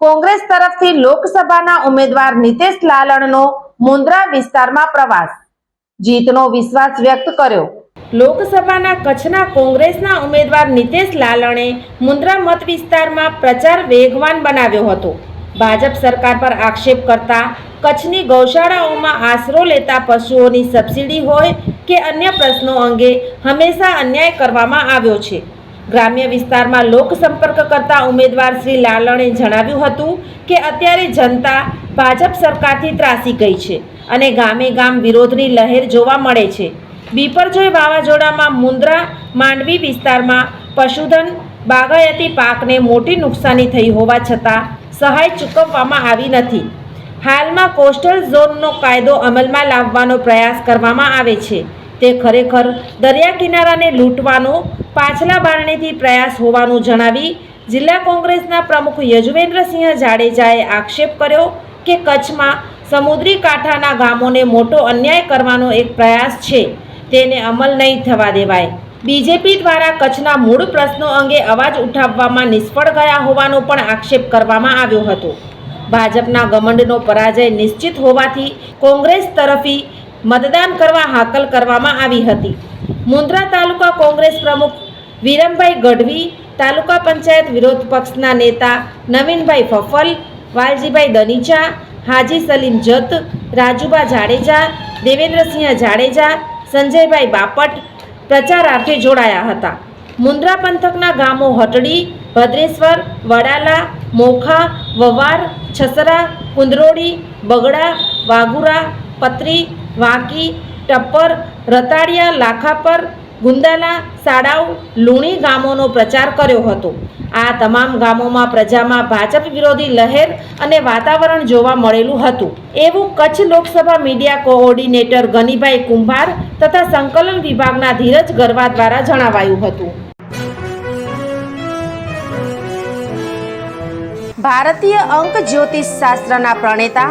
Congress તરફથી લોકસભાના ઉમેદવાર નિતેશ લાલણનો મુન્દ્રા વિસ્તારમાં પ્રવાસ. જીતનો વિશ્વાસ વ્યક્ત કર્યો. લોકસભાના કચ્છના કોંગ્રેસના ઉમેદવાર નિતેશ લાલણે મુન્દ્રા મત વિસ્તારમાં પ્રચાર વેગવાન બનાવ્યો હતો. ભાજપ સરકાર પર આક્ષેપ કરતા કચ્છની ગૌશાળાઓમાં આશરો લેતા પશુઓની સબસિડી હોય કે અન્ય પ્રશ્નો અંગે હંમેશા અન્યાય કરવામાં આવ્યો છે. ગ્રામ્ય વિસ્તારમાં લોકસંપર્ક કરતા ઉમેદવાર શ્રી લાલણે જણાવ્યું હતું કે અત્યારે જનતા ભાજપ સરકારથી ત્રાસી ગઈ છે અને ગામે ગામ વિરોધની લહેર જોવા મળે છે. બીપરજોય વાવાઝોડામાં મુન્દ્રા માંડવી વિસ્તારમાં પશુધન બાગાયતી પાકને મોટી નુકસાની થઈ હોવા છતાં સહાય ચૂકવવામાં આવી નથી. હાલમાં કોસ્ટલ ઝોનનો કાયદો અમલમાં લાવવાનો પ્રયાસ કરવામાં આવે છે. તે ખરેખર દરિયા કિનારાને લૂંટવાનો પાછલા બારણેથી પ્રયાસ હોવાનું જણાવી જિલ્લા કોંગ્રેસના પ્રમુખ યજુવેન્દ્રસિંહ જાડેજાએ આક્ષેપ કર્યો કે કચ્છમાં સમુદ્રી કાંઠાના ગામોને મોટો અન્યાય કરવાનો એક પ્રયાસ છે. તેને અમલ નહીં થવા દેવાય. બીજેપી દ્વારા કચ્છના મૂળ પ્રશ્નો અંગે અવાજ ઉઠાવવામાં નિષ્ફળ ગયા હોવાનો પણ આક્ષેપ કરવામાં આવ્યો હતો. ભાજપના ગમંડનો પરાજય નિશ્ચિત હોવાથી કોંગ્રેસ તરફી મતદાન કરવા હાકલ કરવામાં આવી હતી. મુન્દ્રા તાલુકા કોંગ્રેસ પ્રમુખ વિરમભાઈ ગઢવી, તાલુકા પંચાયત વિરોધ પક્ષના નેતા નવીનભાઈ ફફલ, વાલજીભાઈ દનીચા, હાજી સલીમ જત, રાજુબા જાડેજા, દેવેન્દ્રસિંહ જાડેજા, સંજયભાઈ બાપટ પ્રચારાર્થે જોડાયા હતા. મુન્દ્રા પંથકના ગામો હટડી, ભદ્રેશ્વર, વડાલા, મોખા, વવાર, છસરા, કુંદરોડી, બગડા, વાઘુરા, પત્રી, વાંકી, ટપ્પર રતાડિયા લાખાપર ગુંદાલા સાડાવ લુણી ગામોનો પ્રચાર કર્યો હતો. આ તમામ ગામોમાં પ્રજામાં ભાજપ વિરોધી લહેર અને વાતાવરણ જોવા મળેલું હતું. એવું કચ્છ લોકસભા મીડિયા કોઓર્ડિનેટર ગનીભાઈ કુંભાર તથા સંકલન વિભાગના ધીરજ ગરવા દ્વારા જણાવાયું હતું. ભારતીય અંક જ્યોતિષ શાસ્ત્રના પ્રણેતા